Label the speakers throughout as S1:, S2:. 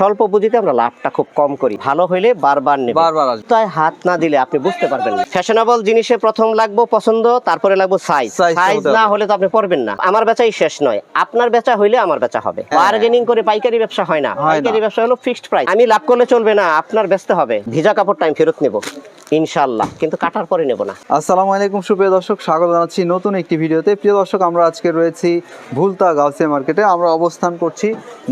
S1: স্বল্প পুঁজিতে আমরা লাভটা খুব কম করি। ভালো হইলে বারবার নেব।
S2: বারবার
S1: তাই হাত না দিলে আপনি বুঝতে পারবেন না। ফ্যাশনেবল জিনিসে প্রথম লাগবো পছন্দ তারপরে লাগবো সাইজ সাইজ না হলে তো আপনি পড়বেন না। আমার বেচাই শেষ নয়। আপনার বেচা হইলে আমার বেচা হবে।
S2: হ্যাঁ।
S1: বার্গেনিং করে পাইকারি ব্যবসা হয় না।
S2: হয়
S1: পাইকারি ব্যবসা হলো ফিক্সড প্রাইস আমি লাভ করলে চলবে না আপনার বেচতে হবে। ভিজা কাপড়টা আমি ফেরত নেব। ইনশাআল্লাহ, কিন্তু কাটার পরে নেব না।
S2: আসসালামু আলাইকুম সুপ্রিয় দর্শক, স্বাগত জানাচ্ছি নতুন একটি ভিডিওতে। প্রিয় দর্শক, আমরা আজকে রয়েছি ভুলতা গাউসিয়া মার্কেটে। আমরা অবস্থান করছি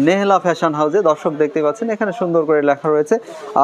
S2: নেহলা ফ্যাশন হাউসে। দর্শক দেখতে পাচ্ছেন, এখানে সুন্দর করে লেখা রয়েছে।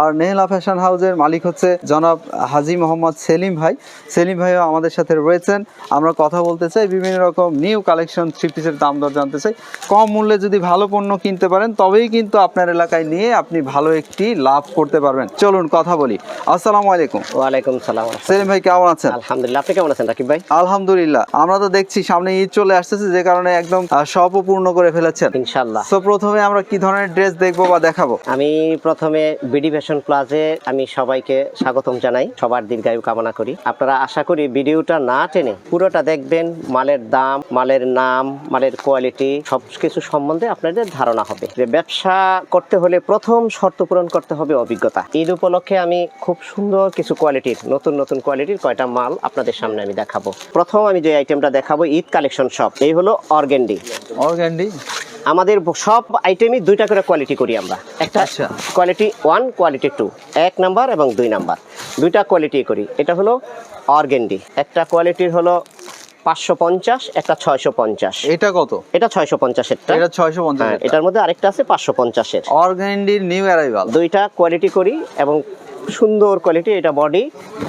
S2: আর নেহলা ফ্যাশন হাউসের মালিক হচ্ছে জনাব হাজি মোহাম্মদ সেলিম ভাই। সেলিম ভাইও আমাদের সাথে রয়েছেন। আমরা কথা বলতে চাই, বিভিন্ন রকম নিউ কালেকশন থ্রি পিসের দাম দর জানতে চাই। কম মূল্যে যদি ভালো পণ্য কিনতে পারেন, তবেই কিন্তু আপনার এলাকায় নিয়ে আপনি ভালো একটি লাভ করতে পারবেন। চলুন কথা বলি। আসসালামু আলাইকুম।
S1: ওয়ালাইকুম সালাম।
S2: সেলিম ভাই কেমন আছেন?
S1: আলহামদুলিল্লাহ আপনি কেমন আছেন রাকিব ভাই?
S2: আলহামদুলিল্লাহ আমরা তো দেখছি সামনে ঈদ চলে আসতেছে যে কারণে একদম আহ, পূর্ণ করে ফেলেছেন।
S1: ইনশাআল্লাহ।
S2: তো প্রথমে আমরা কি ধরনের ড্রেস দেখব বা দেখাবো?
S1: আমি প্রথমে বিডি ফ্যাশন প্লাজে আমি সবাইকে স্বাগতম জানাই সবার দীর্ঘায়ু কামনা করি। আপনারা আশা করি ভিডিওটা না টেনে পুরোটা দেখবেন মালের দাম মালের নাম মালের কোয়ালিটি সব কিছু সম্বন্ধে আপনাদের ধারণা হবে। যে ব্যবসা করতে হলে প্রথম শর্ত পূরণ করতে হবে অভিজ্ঞতা। ঈদ উপলক্ষে আমি খুব সুন্দর কিছু কোয়ালিটির নতুন নতুন কোয়ালিটির কয়টা মাল আপনাদের সামনে আমি দেখাবো। প্রথম আমি যে আইটেমটা দেখাবো ঈদ কালেকশন শপ এই হলো অর্গেন্ডি
S2: অর্গ্যান্ডি
S1: আমাদের সব আইটেমই দুইটা করে কোয়ালিটি করি আমরা। একটা। কোয়ালিটি ওয়ান কোয়ালিটি টু এক নাম্বার এবং দুই নাম্বার। দুইটা কোয়ালিটি করি। এটা হলো অর্গেন্ডি একটা কোয়ালিটির হলো পাঁচশো পঞ্চাশ একটা ছয়শো পঞ্চাশ।
S2: এটা কত?
S1: এটা ছয়শো পঞ্চাশেরটা
S2: এটা ছয়শো পঞ্চাশ
S1: হ্যাঁ এটার মধ্যে আরেকটা আছে পাঁচশো পঞ্চাশের।
S2: অর্গ্যান্ডির নিউ অ্যারাইভাল
S1: দুইটা কোয়ালিটি করি এবং সুন্দর কোয়ালিটি এটা বডি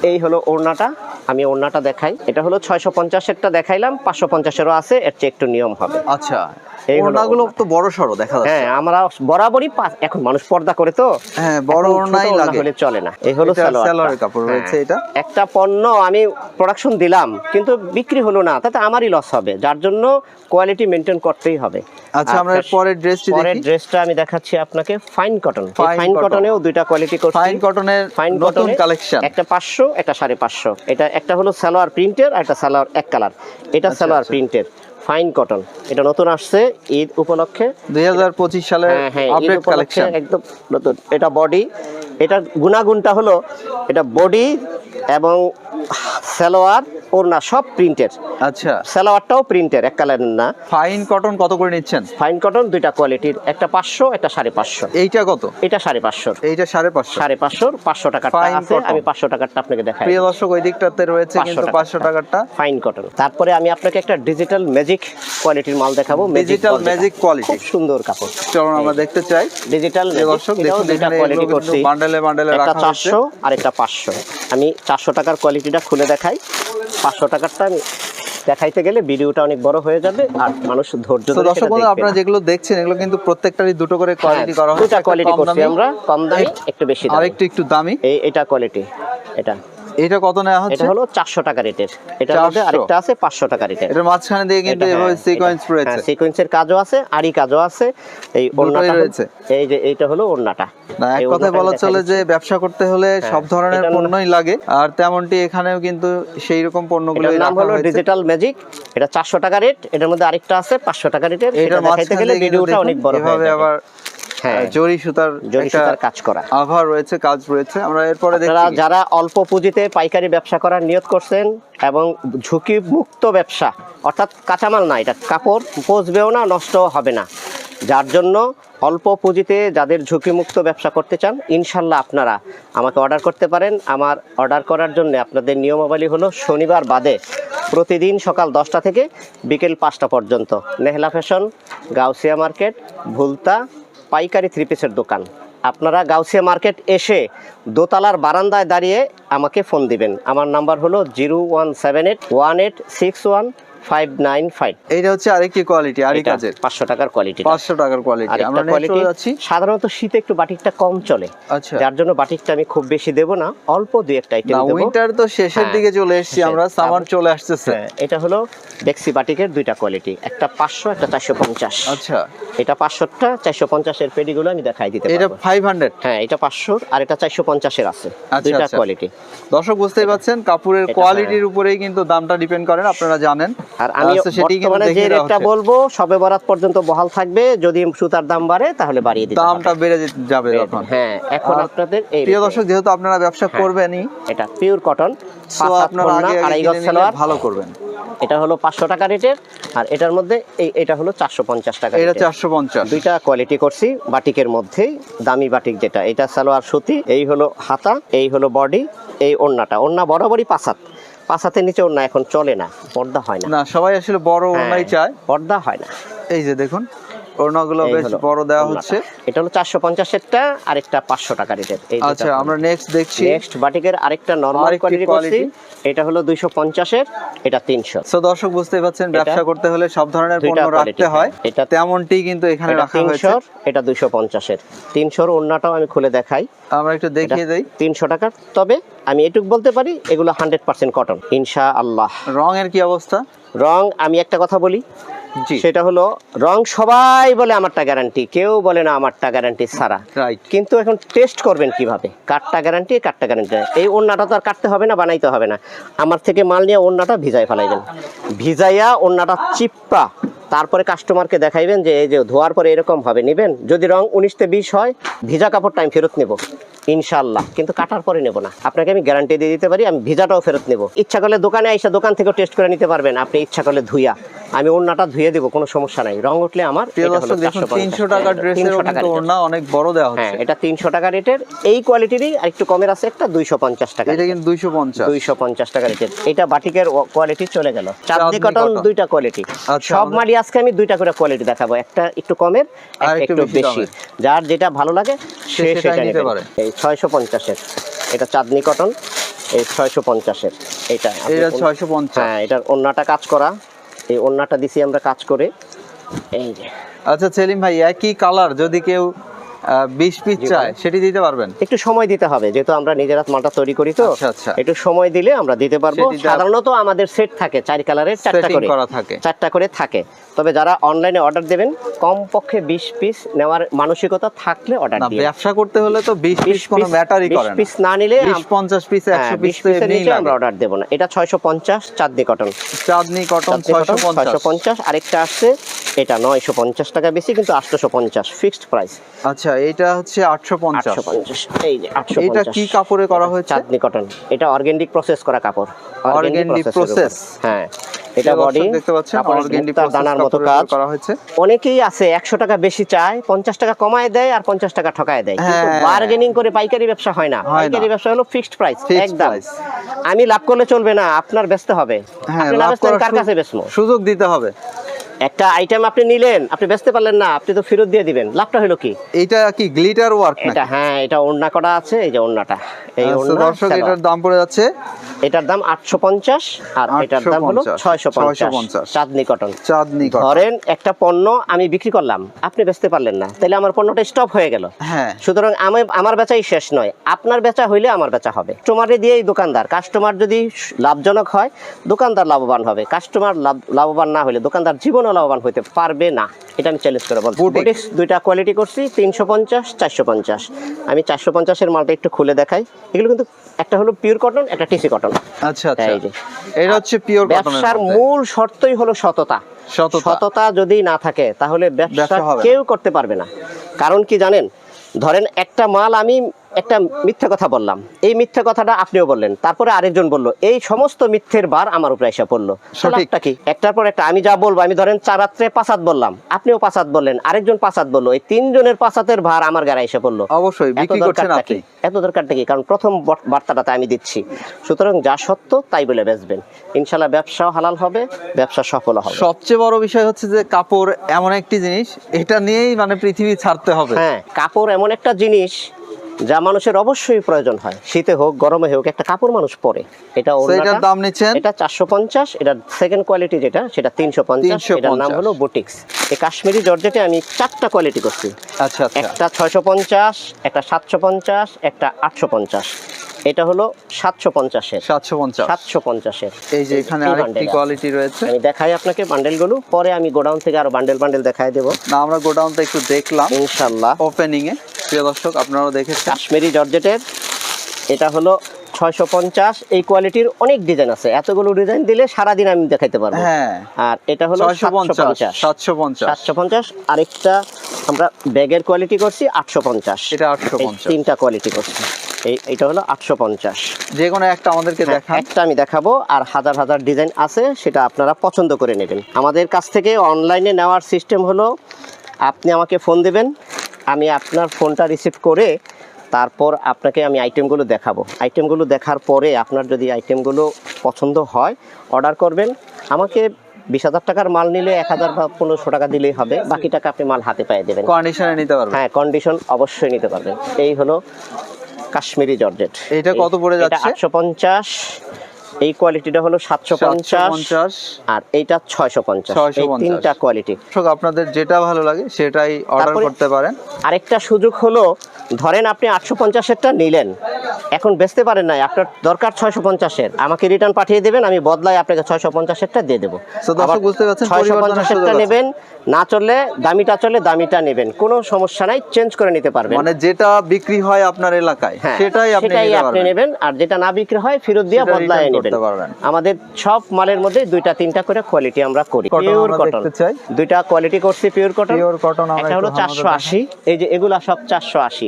S1: এই হলো ওড়নাটা আমি ওড়নাটা দেখাই। এটা হলো ছয়শো পঞ্চাশেরটা দেখাইলাম পাঁচশো পঞ্চাশেরও আছে এর চেয়ে একটু নিয়ম হবে।
S2: আচ্ছা
S1: এই
S2: ওড়নাগুলো তো বড় সড়ো দেখা যাচ্ছে।
S1: হ্যাঁ আমরা বরাবরই এখন মানুষ পর্দা করে তো।
S2: হ্যাঁ বড় ওড়নাই লাগে।
S1: হলে চলে না। এই হলো
S2: সালোয়ারের কাপড় রয়েছে
S1: হ্যাঁ।
S2: এটা।
S1: একটা পণ্য আমি প্রোডাকশন দিলাম কিন্তু বিক্রি হলো না তাতে আমারই লস হবে যার জন্য কোয়ালিটি মেনটেন করতেই হবে।
S2: আচ্ছা আমরা পরের ড্রেসটি
S1: পরের ড্রেসটা আমি দেখাচ্ছি আপনাকে ফাইন কটন ফাইন কটনেও দুইটা কোয়ালিটি করছি।
S2: ফাইন কটনের
S1: ফাইন
S2: নতুন কালেকশন
S1: একটা পাঁচশো একটা সাড়ে পাঁচশো। এটা একটা হলো সালোয়ার প্রিন্টের আর একটা সালোয়ার এক কালার। এটা
S2: আচ্ছা,
S1: সালোয়ার
S2: আচ্ছা।
S1: প্রিন্টের। ফাইন কটন এটা নতুন আসছে ঈদ উপলক্ষে।
S2: দুই হাজার পঁচিশ সালের
S1: হ্যাঁ হ্যাঁ
S2: আপডেট কালেকশন
S1: একদম নতুন। এটা বডি এটা গুণাগুণটা হলো এটা বডি এবং সালোয়ার ওড়না সব প্রিন্টের
S2: আচ্ছা।
S1: সালোয়ারটাও প্রিন্টের এক কালারের না।
S2: ফাইন কটন কত করে নিচ্ছেন?
S1: ফাইন কটন দুইটা কোয়ালিটির একটা পাঁচশো একটা সাড়ে পাঁচশো।
S2: এইটা কত?
S1: এটা সাড়ে পাঁচশোর
S2: এইটা সাড়ে পাঁচশো।
S1: সাড়ে পাঁচশোর পাঁচশো টাকারটা
S2: Fine
S1: আছে আমি পাঁচশো টাকারটা আপনাকে দেখাই।
S2: প্রিয় দর্শক ওই দিকটাতে রয়েছে কিন্তু পাঁচশো টাকারটা।
S1: ফাইন কটন তারপরে আমি আপনাকে একটা ডিজিটাল ম্যাজিক কোয়ালিটির মাল দেখাবো।
S2: Digital ম্যাজিক কোয়ালিটি
S1: খুব সুন্দর কাপড়।
S2: চলুন আমরা দেখতে চাই।
S1: ডিজিটাল
S2: দর্শক দেখুন এখানে
S1: কোয়ালিটি করছি।
S2: বান্ডেলে বান্ডেলে রাখা আছে
S1: চারশো আর একটা পাঁচশো। আমি চারশো টাকার কোয়ালিটিটা খুলে দেখাই। পাঁচশো টাকারটা আমি দেখাইতে গেলে ভিডিওটা অনেক বড় হয়ে যাবে আর মানুষ ধৈর্য ধরে
S2: দর্শক বন্ধু আপনারা যেগুলো দেখছেন এগুলো কিন্তু প্রত্যেকটারই দুটো করে কোয়ালিটি
S1: হ্যাঁ,
S2: করা হয়েছে।
S1: দুটো কোয়ালিটি করছি আমরা কম দামে একটু বেশি আর
S2: একটু একটু দামি।
S1: এই এটা কোয়ালিটি এটা।
S2: এটা কত নেওয়া হচ্ছে?
S1: এটা হলো চারশো টাকা রেটের। এটার মধ্যে আরেকটা আছে পাঁচশো টাকা রেটের।
S2: এটার মাঝখানে দিয়ে কিন্তু এভাবে সিকোয়েন্স রয়েছে।
S1: সিকোয়েন্সের কাজও আছে আরই কাজও আছে এই ওড়নাটা
S2: রয়েছে।
S1: এই যে এইটা হলো ওড়নাটা।
S2: না এক কথায় বলা চলে যে ব্যবসা করতে হলে সব ধরনের পণ্যই লাগে আর তেমনটি এখানেও কিন্তু সেই রকম পণ্যগুলো
S1: নাম হলো ডিজিটাল ম্যাজিক এটা চারশো টাকা রেট এটার মধ্যে আরেকটা আছে পাঁচশো টাকা রেটের এটা দেখাইতে গেলে ভিডিওটা অনেক বড় হয়ে যাবে।
S2: আবার
S1: হ্যাঁ
S2: জরি সুতার
S1: জরি সুতার কাজ করা।
S2: আভা রয়েছে কাজ রয়েছে। আমরা এরপরে
S1: আপনারা যারা অল্প পুঁজিতে পাইকারি ব্যবসা করার নিয়ত করছেন এবং ঝুঁকি মুক্ত ব্যবসা অর্থাৎ কাঁচামাল না এটা কাপড় পচবেও না নষ্টও হবে না। যার জন্য অল্প পুঁজিতে যাদের ঝুঁকিমুক্ত ব্যবসা করতে চান ইনশাল্লাহ আপনারা আমাকে অর্ডার করতে পারেন। আমার অর্ডার করার জন্য আপনাদের নিয়মাবলী হলো শনিবার বাদে প্রতিদিন সকাল দশটা থেকে বিকেল পাঁচটা পর্যন্ত। নেহলা ফ্যাশন গাউসিয়া মার্কেট ভুলতা পাইকারি থ্রি পিসের দোকান। আপনারা গাউসিয়া মার্কেট এসে দোতলার বারান্দায় দাঁড়িয়ে আমাকে ফোন দিবেন। আমার নাম্বার হলো zero one seven eight one eight six one five nine five
S2: এইটা হচ্ছে আরেকটি কোয়ালিটি আরি কাজের
S1: পাঁচশো টাকার কোয়ালিটি
S2: পাঁচশো টাকার কোয়ালিটি আমরা
S1: কোয়ালিটি
S2: চলে
S1: সাধারণত শীতে একটু বাটিকটা কম চলে।
S2: আচ্ছা।
S1: যার জন্য বাটিকটা আমি খুব বেশি দেব না অল্প দুই একটা আইটেম
S2: না উইন্টার তো শেষের
S1: হ্যাঁ,
S2: দিকে চলে এসেছি আমরা সামার চলে আসতেছে।
S1: হ্যাঁ, এটা হলো বেক্সি বাটিকের দুইটা কোয়ালিটি একটা পাঁচশো একটা চারশো পঞ্চাশ।
S2: আচ্ছা।
S1: এটা পাঁচশোটা চারশো পঞ্চাশের পেডিগুলো আমি দেখাই দিতে
S2: এটা ফাইভ হান্ড্রেড
S1: হ্যাঁ এটা পাঁচশোর আর এটা চারশো পঞ্চাশের আছে।
S2: আচ্ছা,
S1: দুইটা
S2: আচ্ছা।
S1: কোয়ালিটি
S2: দর্শক বুঝতেই পাচ্ছেন কাপড়ের কোয়ালিটির উপরেই কিন্তু দামটা ডিপেন্ড করেন আপনারা জানেন।
S1: আর আমি বর্তমানে যে রেটটা বলব সবে বরাত পর্যন্ত বহাল থাকবে। যদি সুতার দাম বাড়ে তাহলে বাড়িয়ে দিতে
S2: দামটা বেড়ে যাবে তখন।
S1: হ্যাঁ এখন আপনাদের এই
S2: প্রিয় দর্শক যেহেতু আপনারা ব্যবসা
S1: হ্যাঁ।
S2: করবেনই
S1: এটা পিওর কটন
S2: সো আপনারা আগে
S1: আড়াই গজ সালোয়ার।
S2: ভালো করবেন।
S1: এটা হলো পাঁচশো টাকা রেটের আর এটার মধ্যে এই এটা হলো চারশো পঞ্চাশ টাকা
S2: এটা চারশো পঞ্চাশ।
S1: দুইটা কোয়ালিটি করছি বাটিকের মধ্যেই দামি বাটিক যেটা। এটা সালোয়ার সুতি এই হলো হাতা এই হলো বডি এই ওড়নাটা ওড়না বরাবরই পাসাতের নিচে ওড়না এখন চলে না পর্দা হয় না।
S2: না সবাই আসলে বড়
S1: হ্যাঁ,
S2: ওড়নাই চায়।
S1: পর্দা হয় না।
S2: এই যে দেখুন ওড়নাগুলো বেশ বড় দেওয়া হচ্ছে।
S1: এটা হলো চারশো পঞ্চাশেরটা আর একটা পাঁচশো টাকা রেটের। এই
S2: আচ্ছা আমরা নেক্সট দেখছি।
S1: নেক্সট বাটিকের আরেকটা নর্মাল
S2: আরেকটি
S1: কোয়ালিটি করছি। এটা হলো দুইশো পঞ্চাশের এটা তিনশো।
S2: সো দর্শক বুঝতেই পারছেন ব্যবসা করতে হলে সব ধরনের পণ্য রাখতে হয়।
S1: হ্যাঁ। এটা
S2: তেমনটি কিন্তু এখানে রাখা হয়েছে।
S1: এটা দুইশো পঞ্চাশের। তিনশোর ওড়নাটাও আমি খুলে দেখাই।
S2: আমরা একটু দেখিয়ে দেই।
S1: তিনশো টাকার। তবে আমি এটুক বলতে পারি এগুলো হান্ড্রেড পার্সেন্ট কটন ইনশা আল্লাহ
S2: রঙের কি অবস্থা?
S1: রং আমি একটা কথা বলি সেটা হলো রং সবাই বলে আমারটা গ্যারান্টি কেউ বলে না আমারটা গ্যারান্টি ছাড়া। কিন্তু এখন টেস্ট করবেন কীভাবে? কাটটা গ্যারান্টি কাটটা গ্যারান্টি এই অন্যটা তো আর কাটতে হবে না বানাইতে হবে না। আমার থেকে মাল নিয়ে ওড়নাটা ভিজাই ফেলাইবেন। ভিজাইয়া ওড়নাটা চিপ্পা তারপরে কাস্টমারকে দেখাইবেন যে এই যে ধোয়ার পরে এরকম হবে নেবেন। যদি রং উনিশতে বিশ হয় ভিজা কাপড়টা আমি ফেরত নেব। ইনশাল্লাহ কিন্তু কাটার পরে নেব না। আপনাকে আমি গ্যারান্টি দিয়ে দিতে পারি আমি ভিজাটাও ফেরত নেব। ইচ্ছা করলে দোকানে আইসা দোকান থেকে টেস্ট করে নিতে পারবেন। আপনি ইচ্ছা করলে ধুইয়া। আমি ওড়নাটা ধুয়ে দেবো কোনো সমস্যা নাই। রং উঠলে আমার এটা হলো
S2: দর্শক দেখুন
S1: 450
S2: তিনশো টাকার ড্রেসেরও
S1: 300 টাকা।
S2: ওড়না অনেক বড় দেওয়া
S1: হ্যাঁ
S2: হচ্ছে
S1: এটা তিনশো টাকা রেটের এই কোয়ালিটিরই আর একটু কমের আছে একটা দুইশো পঞ্চাশ টাকা
S2: এটা কিন্তু দুইশো পঞ্চাশ।
S1: দুইশো পঞ্চাশ টাকা রেটের এটা বাটিকের কোয়ালিটি চলে গেল। চাঁদনি কটন দুইটা কোয়ালিটি
S2: আচ্ছা,
S1: সব মালি আজকে আমি দুইটা করে কোয়ালিটি দেখাবো। একটা একটু কমের একটু
S2: বেশি
S1: যার যেটা ভালো লাগে সে সেটা
S2: নিতে পারে।
S1: এই ছয়শো পঞ্চাশের। এটা চাঁদনি কটন এই ছয়শো পঞ্চাশের। এটা
S2: এটা ছয়শো পঞ্চাশ।
S1: হ্যাঁ এটার ওন্নাটা কাজ করা। এই ওন্নাটা দিছি আমরা কাজ করে। এই যে।
S2: আচ্ছা সেলিম ভাই একই কালার যদি কেউ বিশ পিস
S1: জি
S2: চায়
S1: ভাই।
S2: সেটি দিতে পারবেন?
S1: একটু সময় দিতে হবে যেহেতু আমরা নিজেরা মালটা তৈরি করি তো।
S2: আচ্ছা, আচ্ছা।
S1: একটু সময় দিলে আমরা দিতে পারব। সাধারণত আমাদের সেট থাকে চার কালারের চারটা করে।
S2: থাকে।
S1: চারটা করে থাকে। তবে যারা অনলাইনে অর্ডার দেবেন কমপক্ষে বিশ পিস নেওয়ার মানসিকতা থাকলে অর্ডার
S2: না
S1: দিয়ে।
S2: ব্যবসা করতে হলে তো বিশ পিস কোনো ম্যাটারই করে না।
S1: পিস না নিলে
S2: বিশ পঞ্চাশ পিস একশো পিস
S1: বিশ পিসের আমরা অর্ডার দেবো না। এটা ছয়শো পঞ্চাশ চাঁদনি কটন
S2: চাঁদনি কটন ছয়শো পঞ্চাশ।
S1: ছয়শো পঞ্চাশ। আরেকটা আসছে এটা নয়শো পঞ্চাশ টাকা বেশি কিন্তু আটশোশো পঞ্চাশ ফিক্সড প্রাইস
S2: আচ্ছা এটা হচ্ছে আটশো পঞ্চাশ
S1: এই যে আটশো
S2: এটা কি কাপড়ে করা হয়েছে?
S1: চাঁদনি কটন এটা অর্গেন্ডিক প্রসেস করা কাপড়। process? উপর। হ্যাঁ এটা বডি
S2: দেখতে পাচ্ছেন অর্গেন্ডি
S1: দানার মতো কাজ।
S2: করা হয়েছে।
S1: অনেকেই আছে একশো টাকা বেশি চায় পঞ্চাশ টাকা কমায় দেয় আর পঞ্চাশ টাকা ঠকায় দেয়। কিন্তু
S2: হ্যাঁ।
S1: বার্গেনিং করে পাইকারি ব্যবসা হয় না। পাইকারি ব্যবসা হলো ফিক্সড প্রাইস একদম। আমি লাভ করলে চলবে না আপনার ব্যস্ত হবে।
S2: হ্যাঁ
S1: আপনি
S2: লাভ
S1: কার কাছে বেচবো?
S2: সুযোগ দিতে হবে।
S1: একটা আইটেম আপনি নিলেন আপনি বেচতে পারলেন না আপনি তো ফেরত দিয়ে দিবেন। লাভটা হলো কি?
S2: এটা কি গ্লিটার ওয়ার্ক
S1: এটা হ্যাঁ এটা ওড়না করা আছে এই যে ওড়নাটা। এই ওড়না
S2: আচ্ছা, দর্শক এটার দাম পড়ে যাচ্ছে?
S1: এটার দাম আটশো পঞ্চাশ আর এটার দাম হলো
S2: 850,
S1: ছয়শো পঞ্চাশ।
S2: 650
S1: চাঁদনি কটন
S2: চাঁদনি কটন
S1: ধরেন একটা পণ্য আমি বিক্রি করলাম আপনি বেচতে পারলেন না তাহলে আমার পণ্যটা স্টপ হয়ে গেল।
S2: হ্যাঁ।
S1: সুতরাং আমি আমার বেচাই শেষ নয় আপনার বেচা হইলে আমার বেচা হবে। কাস্টমারে দিয়েই দোকানদার কাস্টমার যদি লাভজনক হয় দোকানদার লাভবান হবে। কাস্টমার লাভ লাভবান না হলে দোকানদার জীবনও লাভবান হইতে পারবে না। এটা আমি চ্যালেঞ্জ করে বলছি। বুটিক্স দুইটা কোয়ালিটি করছি তিনশো পঞ্চাশ চারশো পঞ্চাশ। আমি চারশো পঞ্চাশের মালটা একটু খুলে দেখাই। এগুলো কিন্তু একটা হলো পিওর কটন একটা টিসি কটন
S2: আচ্ছা আচ্ছা।
S1: এই যে।
S2: এটা হচ্ছে পিওর
S1: ব্যবসার মূল শর্তই হলো সততা।
S2: সততা।
S1: যদি না থাকে তাহলে ব্যবসা। কেউ করতে পারবে না। কারণ কি জানেন? ধরেন একটা মাল আমি একটা মিথ্যা কথা বললাম। এই মিথ্যা কথাটা আপনিও বললেন। তারপরে আরেকজন বলল এই সমস্ত মিথ্যের বার আমার উপরে এসে পড়ল। লাভটা কি? একটার পর একটা আমি যা বলব আমি ধরেন চার রাত্রে পাঁচাত বললাম। আপনিও পাঁচাত বললেন আরেকজন পাঁচাত বলল। এই তিনজনের পাঁচাতের ভার আমার গাড়ি এসে পড়ল।
S2: অবশ্যই বিক্রি করছেন আপনি।
S1: এত দরকারটা কি? কারণ প্রথম বার্তাটাতে আমি দিচ্ছি। সুতরাং যা সত্য তাই বলে বেচবেন। ইনশাল্লাহ ব্যবসাও হালাল হবে ব্যবসা সফল হবে।
S2: সবচেয়ে বড় বিষয় হচ্ছে যে কাপড় এমন একটি জিনিস এটা নিয়েই মানে পৃথিবী ছাড়তে হবে।
S1: হ্যাঁ কাপড় এমন একটা জিনিস যা মানুষের অবশ্যই প্রয়োজন হয়। শীতে হোক গরমে হোক একটা কাপড় মানুষ পরে। এটা
S2: এটার দাম নিচ্ছেন?
S1: এটা চারশো পঞ্চাশ এটা সেকেন্ড কোয়ালিটি যেটা সেটা তিনশো পঞ্চাশ
S2: 350
S1: এটার নাম হলো বুটিক্স। এই কাশ্মীরি জর্জেটে আমি চারটা কোয়ালিটি করছি।
S2: আচ্ছা আচ্ছা।
S1: একটা ছয়শো পঞ্চাশ একটা সাতশো পঞ্চাশ একটা আটশো পঞ্চাশ। এটা হলো সাতশো পঞ্চাশের।
S2: সাতশো পঞ্চাশ।
S1: সাতশো পঞ্চাশের।
S2: এই যে এখানে আরেকটি কোয়ালিটি রয়েছে।
S1: আমি দেখাই আপনাকে বান্ডেলগুলো পরে আমি গোডাউন থেকে আরও বান্ডেল বান্ডেল দেখাই দেবো।
S2: না আমরা গোডাউনটা একটু দেখলাম।
S1: ইনশাল্লাহ
S2: ওপেনিং এ প্রিয় দর্শক আপনারাও দেখেছেন।
S1: কাশ্মীরি জর্জেটের এটা হলো ছয়শো পঞ্চাশ এই কোয়ালিটির অনেক ডিজাইন আছে। এতগুলো ডিজাইন দিলে সারাদিন আমি দেখাইতে পারব।
S2: হ্যাঁ।
S1: আর এটা হলো
S2: সাতশো পঞ্চাশ।
S1: সাতশো পঞ্চাশ। আরেকটা আমরা ব্যাগের কোয়ালিটি করছি আটশো পঞ্চাশ।
S2: এটা আটশো পঞ্চাশ।
S1: তিনটা কোয়ালিটি করছি। এই এটা হলো আটশো পঞ্চাশ।
S2: যে কোনো একটা আমাদেরকে দেখান।
S1: একটা আমি দেখাবো আর হাজার হাজার ডিজাইন আছে সেটা আপনারা পছন্দ করে নেবেন। আমাদের কাছ থেকে অনলাইনে নেওয়ার সিস্টেম হলো আপনি আমাকে ফোন দেবেন আমি আপনার ফোনটা রিসিভ করে তারপর আপনাকে আমি আইটেমগুলো দেখাবো। আইটেমগুলো দেখার পরে আপনার যদি আইটেমগুলো পছন্দ হয় অর্ডার করবেন। আমাকে বিশ হাজার টাকার মাল নিলে এক হাজার বা পনেরোশো টাকা দিলেই হবে। বাকি টাকা আপনি মাল হাতে পায়ে দেবেন।
S2: কন্ডিশনে নিতে পারবেন।
S1: হ্যাঁ কন্ডিশন অবশ্যই নিতে পারবেন। এই হলো কাশ্মীরি জর্জেট।
S2: এটা কত পড়ে যাচ্ছে?
S1: আটশো পঞ্চাশ। এই কোয়ালিটিটা হলো সাতশো পঞ্চাশ। আর এইটা ছয়শো পঞ্চাশ।
S2: 650
S1: তিনটা কোয়ালিটি
S2: আপনাদের যেটা ভালো লাগে সেটাই অর্ডার করতে পারেন।
S1: আরেকটা সুযোগ হলো ধরেন আপনি আটশো পঞ্চাশেরটা নিলেন। এখন বেচতে পারেন নাই আপনার দরকার ছয়শো পঞ্চাশের। আমাকে রিটার্ন পাঠিয়ে দেবেন আমি বদলায় আপনাকে ছয়শো পঞ্চাশেরটা দিয়ে দেবো। ছয়শো পঞ্চাশেরটা নেবেন না চললে দামিটা চলে দামিটা নেবেন। কোনো সমস্যা নাই চেঞ্জ করে নিতে পারবেন।
S2: মানে যেটা বিক্রি হয় আপনার এলাকায়
S1: হ্যাঁ,
S2: সেটাই আপনি
S1: সেটাই আপনি নেবেন আর যেটা না বিক্রি হয় ফেরত দিয়ে বদলায় নেবেন। আমাদের সব মালের মধ্যে দুইটা তিনটা করে কোয়ালিটি আমরা করি। পিওর কটন দুইটা কোয়ালিটি করছি পিওর কটন
S2: cotton আমরা
S1: একটা হলো চারশো আশি। এই যে এগুলা সব চারশো আশি।